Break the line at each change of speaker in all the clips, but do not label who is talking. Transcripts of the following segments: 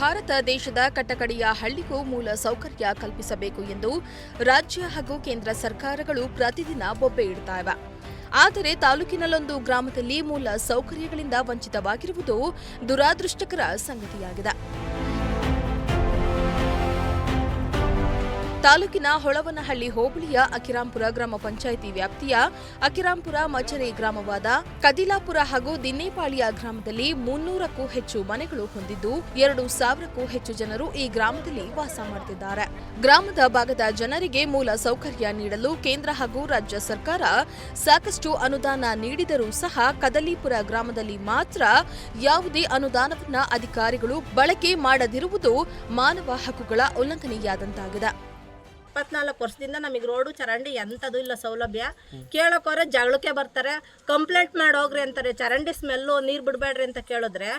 ಭಾರತ ದೇಶದ ಕಟ್ಟಕಡೆಯ ಹಳ್ಳಿಗೂ ಮೂಲ ಸೌಕರ್ಯ ಕಲ್ಪಿಸಬೇಕು ಎಂದು ರಾಜ್ಯ ಹಾಗೂ ಕೇಂದ್ರ ಸರ್ಕಾರಗಳು ಪ್ರತಿದಿನ ಬೊಬ್ಬೆ ಇಡುತ್ತಿವೆ ಆದರೆ ತಾಲೂಕಿನಲ್ಲೊಂದು ಗ್ರಾಮದಲ್ಲಿ ಮೂಲ ಸೌಕರ್ಯಗಳಿಂದ ವಂಚಿತವಾಗಿರುವುದು ದುರಾದೃಷ್ಟಕರ ಸಂಗತಿಯಾಗಿದೆ ತಾಲೂಕಿನ ಹೊಳವನಹಳ್ಳಿ ಹೋಬಳಿಯ ಅಕಿರಾಂಪುರ ಗ್ರಾಮ ಪಂಚಾಯಿತಿ ವ್ಯಾಪ್ತಿಯ ಅಕಿರಾಂಪುರ ಮಚರೆ ಗ್ರಾಮವಾದ ಕದಿಲಾಪುರ ಹಾಗೂ ದಿನ್ನೇಪಾಳಿಯ ಗ್ರಾಮದಲ್ಲಿ ಮುನ್ನೂರಕ್ಕೂ ಹೆಚ್ಚು ಮನೆಗಳು ಹೊಂದಿದ್ದು ಎರಡು ಸಾವಿರಕ್ಕೂ ಹೆಚ್ಚು ಜನರು ಈ ಗ್ರಾಮದಲ್ಲಿ ವಾಸ ಮಾಡುತ್ತಿದ್ದಾರೆ ಗ್ರಾಮದ ಭಾಗದ ಜನರಿಗೆ ಮೂಲ ಸೌಕರ್ಯ ನೀಡಲು ಕೇಂದ್ರ ಹಾಗೂ ರಾಜ್ಯ ಸರ್ಕಾರ ಸಾಕಷ್ಟು ಅನುದಾನ ನೀಡಿದರೂ ಸಹ ಕದಲೀಪುರ ಗ್ರಾಮದಲ್ಲಿ ಮಾತ್ರ ಯಾವುದೇ ಅನುದಾನವನ್ನು ಅಧಿಕಾರಿಗಳು ಬಳಕೆ ಮಾಡದಿರುವುದು ಮಾನವ ಹಕ್ಕುಗಳ ಉಲ್ಲಂಘನೆಯಾದಂತಾಗಿದೆ
ಇಪ್ಪತ್ನಾಲ್ಕು ವರ್ಷದಿಂದ ನಮಗೆ ರೋಡು ಚರಂಡಿ ಎಂಥದ್ದು ಇಲ್ಲ ಸೌಲಭ್ಯ ಕೇಳೋಕೋರೆ ಜಗಳಕ್ಕೆ ಬರ್ತಾರೆ ಕಂಪ್ಲೇಂಟ್ ಮಾಡಿ ಹೋಗ್ರಿ ಅಂತಾರೆ ಚರಂಡಿ ಸ್ಮೆಲ್ಲು ನೀರು ಬಿಡಬೇಡ್ರಿ ಅಂತ ಕೇಳಿದ್ರೆ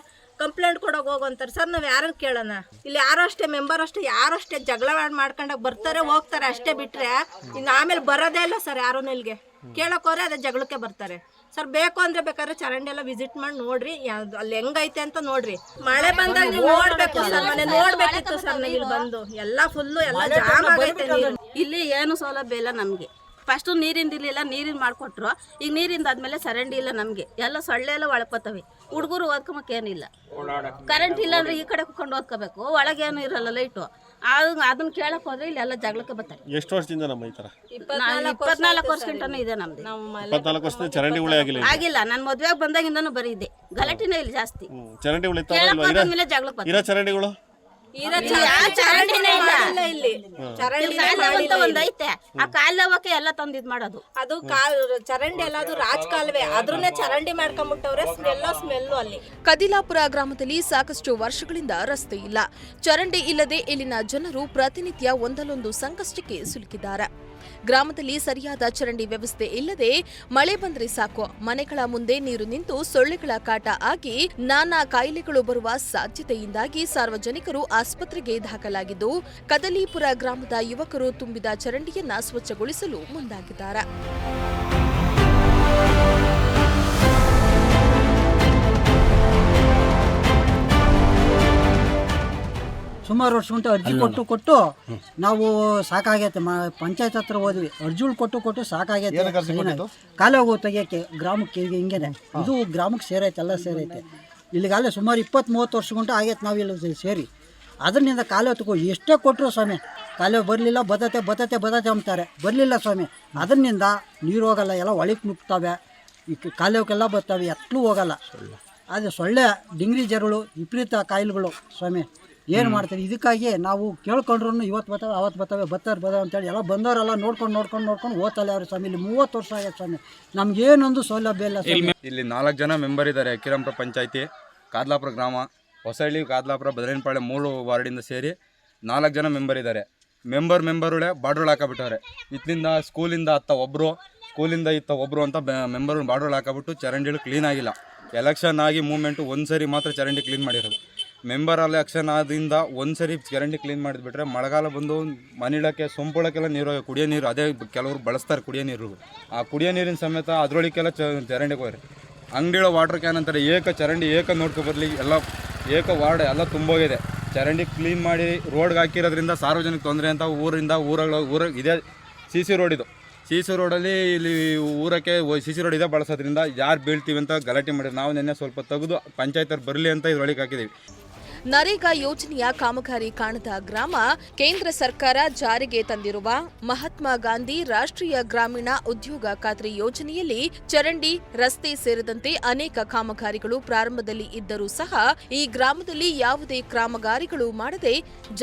ಕಂಪ್ಲೇಂಟ್ ಕೊಡೋಕೆ ಹೋಗು ಅಂತಾರೆ ಸರ್ ನಾವು ಯಾರನ್ನ ಕೇಳೋಣ ಇಲ್ಲಿ ಯಾರೋ ಅಷ್ಟೇ ಮೆಂಬರ್ ಅಷ್ಟೇ ಯಾರೋ ಅಷ್ಟೇ ಜಗಳ ಮಾಡ್ಕೊಂಡಾಗ ಬರ್ತಾರೆ ಹೋಗ್ತಾರೆ ಅಷ್ಟೇ ಬಿಟ್ಟರೆ ಇನ್ನು ಆಮೇಲೆ ಬರೋದೇ ಇಲ್ಲ ಸರ್ ಯಾರೂ ಇಲ್ಲಿಗೆ ಕೇಳೋಕೋರೆ ಅದೇ ಜಗಳಕ್ಕೆ ಬರ್ತಾರೆ ಸರ್ ಬೇಕು ಅಂದ್ರೆ ಬೇಕಾದ್ರೆ ಚರಂಡಿ ಎಲ್ಲ ವಿಸಿಟ್ ಮಾಡಿ ನೋಡ್ರಿ ಅಲ್ಲಿ ಹೆಂಗೈತೆ ಅಂತ ನೋಡ್ರಿ ಮಳೆ ಬಂದಾಗ ನೋಡ್ಬೇಕು ಸರ್ ಮನೆ ನೋಡ್ಬೇಕಿತ್ತು ಸರ್ ಇಲ್ಲಿ ಬಂದು ಎಲ್ಲ ಫುಲ್ಲು ಎಲ್ಲ ಜಾಮ್ ಆಗೈತೆ ಇಲ್ಲಿ ಏನು ಸೌಲಭ್ಯ ಇಲ್ಲ ನಮ್ಗೆ ಫಸ್ಟ್ ನೀರಿಂದ ಇರಲಿಲ್ಲ ನೀರಿಂದ ಮಾಡ್ಕೊಟ್ರು ಈಗ ನೀರಿಂದ ಆದ್ಮೇಲೆ ಚರಂಡಿ ಇಲ್ಲ ನಮಗೆ ಎಲ್ಲ ಸೊಳ್ಳೆ ಎಲ್ಲ ಒಳಕೋತವೆ ಹುಡುಗರು ಏನಿಲ್ಲ ಕರೆಂಟ್ ಇಲ್ಲ ಅಂದ್ರೆ ಈ ಕಡೆ ಕುಕೊಂಡು ಓದ್ಕೋಬೇಕು ಒಳಗೇನು ಇರಲ್ಲ ಲೈಟು ಆಗ ಅದನ್ನ ಕೇಳಕ್ ಹೋದ್ರೆ ಇಲ್ಲೆಲ್ಲ ಜಗಳಕ್ಕೆ ಬರ್ತಾರೆ
ಎಷ್ಟು ವರ್ಷದಿಂದ ನಮ್ಮ ಈ ತರ
ಇಪ್ಪತ್ನಾಲ್ಕು ವರ್ಷಕ್ಕಿಂತನೂ ಇದೆ ನಮ್ದು
ಇಪ್ಪತ್ನಾಲ್ಕು ವರ್ಷದಿಂದ ಚರಂಡಿ ಉಳಿ ಆಗಿಲ್ಲ
ಆಗಿಲ್ಲ ನನ್ನ ಮದ್ವೆಗೆ ಬಂದಾಗಿಂದನೂ ಬರೀ ಇದೆ ಗಲಾಟಿನೇ ಇಲ್ಲಿ ಜಾಸ್ತಿ
ಚರಂಡಿ ಉಳಿ ಇರೋ ಚರಂಡಿಗಳು
ಕಾಲವಕ್ಕೆ ಎಲ್ಲ ತಂದಿದ್ ಮಾಡೋದು ಅದು ಕಾಲ್ ಚರಂಡಿ ಎಲ್ಲ ಅದು ರಾಜ್ ಕಾಲುವೆ ಅದ್ರನ್ನೇ ಚರಂಡಿ ಮಾಡ್ಕೊಂಡ್ಬಿಟ್ಟವ್ರೆ ಸ್ಮೆಲ್ಲೋ ಸ್ಮೆಲ್ಲು ಅಲ್ಲಿ
ಕದಿಲಾಪುರ ಗ್ರಾಮದಲ್ಲಿ ಸಾಕಷ್ಟು ವರ್ಷಗಳಿಂದ ರಸ್ತೆ ಇಲ್ಲ ಚರಂಡಿ ಇಲ್ಲದೆ ಇಲ್ಲಿನ ಜನರು ಪ್ರತಿನಿತ್ಯ ಒಂದಲ್ಲೊಂದು ಸಂಕಷ್ಟಕ್ಕೆ ಸಿಲುಕಿದ್ದಾರೆ ಗ್ರಾಮದಲ್ಲಿ ಸರಿಯಾದ ಚರಂಡಿ ವ್ಯವಸ್ಥೆ ಇಲ್ಲದೆ ಮಳೆ ಬಂದರೆ ಸಾಕು ಮನೆಗಳ ಮುಂದೆ ನೀರು ನಿಂತು ಸೊಳ್ಳೆಗಳ ಕಾಟ ಆಗಿ ನಾನಾ ಕಾಯಿಲೆಗಳು ಬರುವ ಸಾಧ್ಯತೆಯಿಂದಾಗಿ ಸಾರ್ವಜನಿಕರು ಆಸ್ಪತ್ರೆಗೆ ದಾಖಲಾಗಿದ್ದು ಕದಲೀಪುರ ಗ್ರಾಮದ ಯುವಕರು ತುಂಬಿದ ಚರಂಡಿಯನ್ನ ಸ್ವಚ್ಛಗೊಳಿಸಲು ಮುಂದಾಗಿದ್ದಾರೆ
ಸುಮಾರು ವರ್ಷ ಉಂಟು ಅರ್ಜಿ ಕೊಟ್ಟು ಕೊಟ್ಟು ನಾವು ಸಾಕಾಗೈತೆ ಪಂಚಾಯತ್ ಹತ್ರ ಹೋದ್ವಿ ಅರ್ಜಿಗಳು ಕೊಟ್ಟು ಕೊಟ್ಟು ಸಾಕಾಗೈತೆ ಹೋಗೋ ತೆಗಿಯಕ್ಕೆ ಗ್ರಾಮಕ್ಕೆ ಈಗ ಇದು ಗ್ರಾಮಕ್ಕೆ ಸೇರೈತೆ ಎಲ್ಲ ಸೇರೈತೆ ಇಲ್ಲಿಗಾಲೇ ಸುಮಾರು ಇಪ್ಪತ್ತು ಮೂವತ್ತು ವರ್ಷ ಗಂಟು ಆಗೈತೆ ನಾವು ಇಲ್ಲಿ ಸೇರಿ ಅದರಿಂದ ಕಾಲೇ ತಗೋ ಎಷ್ಟೇ ಕೊಟ್ಟರು ಸ್ವಾಮಿ ಕಾಲೇ ಬರಲಿಲ್ಲ ಬದತೆ ಬದತೆ ಬದತೆ ಅಂಬ್ತಾರೆ ಬರಲಿಲ್ಲ ಸ್ವಾಮಿ ಅದರಿಂದ ನೀರು ಹೋಗಲ್ಲ ಎಲ್ಲ ಒಳಕ್ಕೆ ನುಗ್ತವೆ ಈ ಕಾಲೇವಕ್ಕೆಲ್ಲ ಬರ್ತವೆ ಎತ್ತಲೂ ಹೋಗಲ್ಲ ಅದು ಸೊಳ್ಳೆ ಡಿಂಗ್ರಿ ಜರುಳು ವಿಪರೀತ ಕಾಯಿಲೆಗಳು ಸ್ವಾಮಿ ಏನು ಮಾಡ್ತಾರೆ ಇದಕ್ಕಾಗಿ ನಾವು ಕೇಳ್ಕೊಂಡ್ರು ಇವತ್ತು ಬರ್ತವೆ ಅವತ್ತು ಬರ್ತವೆ ಬತ್ತಾರೆ ಬದ ಅಂತೇಳಿ ಎಲ್ಲ ಬಂದವರೆಲ್ಲ ನೋಡ್ಕೊಂಡು ನೋಡ್ಕೊಂಡು ನೋಡ್ಕೊಂಡು ಓದ್ತಲ್ಲ ಯಾರು ಸ್ವಾಮಿ ಇಲ್ಲಿ ಮೂವತ್ತು ವರ್ಷ ಆಗ್ಯದ ಸ್ವಾಮಿ ನಮಗೇನೊಂದು ಸೌಲಭ್ಯ ಇಲ್ಲ
ಇಲ್ಲಿ ನಾಲ್ಕು ಜನ ಮೆಂಬರ್ ಇದ್ದಾರೆ ಕಿರಂಪುರ ಪಂಚಾಯತಿ ಕಾದ್ಲಾಪುರ ಗ್ರಾಮ ಹೊಸಹಳ್ಳಿ ಕಾದ್ಲಾಪುರ ಬದರೇನಪಾಳೆ ಮೂರು ವಾರ್ಡಿಂದ ಸೇರಿ ನಾಲ್ಕು ಜನ ಮೆಂಬರ್ ಇದ್ದಾರೆ ಮೆಂಬರ್ ಮೆಂಬರುಗಳೇ ಬಾಡ್ರೋಳು ಹಾಕಬಿಟ್ಟವ್ರೆ ಇತ್ತಿಂದ ಸ್ಕೂಲಿಂದ ಅತ್ತ ಒಬ್ಬರು ಸ್ಕೂಲಿಂದ ಇತ್ತ ಒಬ್ಬರು ಅಂತ ಮೆಂಬರ್ ಬಾರ್ಡ್ರಗಳು ಹಾಕಬಿಟ್ಟು ಚರಂಡಿಗಳು ಕ್ಲೀನ್ ಆಗಿಲ್ಲ ಎಲೆಕ್ಷನ್ ಆಗಿ ಮೂಮೆಂಟು ಒಂದು ಸರಿ ಮಾತ್ರ ಚರಂಡಿ ಕ್ಲೀನ್ ಮಾಡಿರೋದು ಮೆಂಬರ್ ಎಲೆಕ್ಷನ್ ಆದಿಂದ ಒಂದು ಸರಿ ಚರಂಡಿ ಕ್ಲೀನ್ ಮಾಡಿದ್ಬಿಟ್ರೆ ಮಳೆಗಾಲ ಬಂದು ಮನಿಳಕ್ಕೆ ಸೊಂಪುಳೋಕೆಲ್ಲ ನೀರು ಕುಡಿಯೋ ನೀರು ಅದೇ ಕೆಲವರು ಬಳಸ್ತಾರೆ ಕುಡಿಯೋ ನೀರು ಆ ಕುಡಿಯೋ ನೀರಿನ ಸಮೇತ ಅದರೊಳಗೆಲ್ಲ ಚರಂಡಿಗೆ ಹೋಗ್ರಿ ಅಂಗಡಿಗಳ ವಾಟರ್ ಕ್ಯಾನ್ ಅಂತಾರೆ ಏಕ ಚರಂಡಿ ಏಕ ನೋಡ್ಕೊಬರ್ಲಿ ಎಲ್ಲ ಏಕ ವಾರ್ಡ್ ಎಲ್ಲ ತುಂಬೋಗಿದೆ ಚರಂಡಿ ಕ್ಲೀನ್ ಮಾಡಿ ರೋಡ್ಗೆ ಹಾಕಿರೋದ್ರಿಂದ ಸಾರ್ವಜನಿಕ ತೊಂದರೆ ಅಂತ ಊರಿಂದ ಊರಗಳ ಊರ ಇದೇ ಸಿ ಸಿ ರೋಡ್ ಇದು ಸಿ ಸಿ ರೋಡಲ್ಲಿ ಇಲ್ಲಿ ಊರಕ್ಕೆ ಸಿ ಸಿ ರೋಡ್ ಇದೆ ಬಳಸೋದ್ರಿಂದ ಯಾರು ಬೀಳ್ತೀವಿ ಅಂತ ಗಲಾಟೆ ಮಾಡಿದ್ರು ನಾವು ನಿನ್ನೆ ಸ್ವಲ್ಪ ತೆಗೆದು ಪಂಚಾಯತರು ಬರಲಿ ಅಂತ ಇದ್ರೊಳಗೆ ಹಾಕಿದ್ದೀವಿ
ನರೇಗಾ ಯೋಜನೆಯ ಕಾಮಗಾರಿ ಕಾಣದ ಗ್ರಾಮ ಕೇಂದ್ರ ಸರ್ಕಾರ ಜಾರಿಗೆ ತಂದಿರುವ ಮಹಾತ್ಮ ಗಾಂಧಿ ರಾಷ್ಟ್ರೀಯ ಗ್ರಾಮೀಣ ಉದ್ಯೋಗ ಖಾತ್ರಿ ಯೋಜನೆಯಲ್ಲಿ ಚರಂಡಿ ರಸ್ತೆ ಸೇರಿದಂತೆ ಅನೇಕ ಕಾಮಗಾರಿಗಳು ಪ್ರಾರಂಭದಲ್ಲಿ ಇದ್ದರೂ ಸಹ ಈ ಗ್ರಾಮದಲ್ಲಿ ಯಾವುದೇ ಕಾಮಗಾರಿಗಳು ಮಾಡದೆ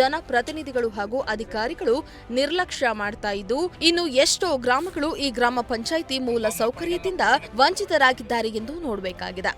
ಜನಪ್ರತಿನಿಧಿಗಳು ಹಾಗೂ ಅಧಿಕಾರಿಗಳು ನಿರ್ಲಕ್ಷ್ಯ ಮಾಡ್ತಾ ಇದ್ದು ಇನ್ನು ಎಷ್ಟೋ ಗ್ರಾಮಗಳು ಈ ಗ್ರಾಮ ಪಂಚಾಯಿತಿ ಮೂಲ ಸೌಕರ್ಯದಿಂದ ವಂಚಿತರಾಗಿದ್ದಾರೆ ಎಂದು ನೋಡಬೇಕಾಗಿದೆ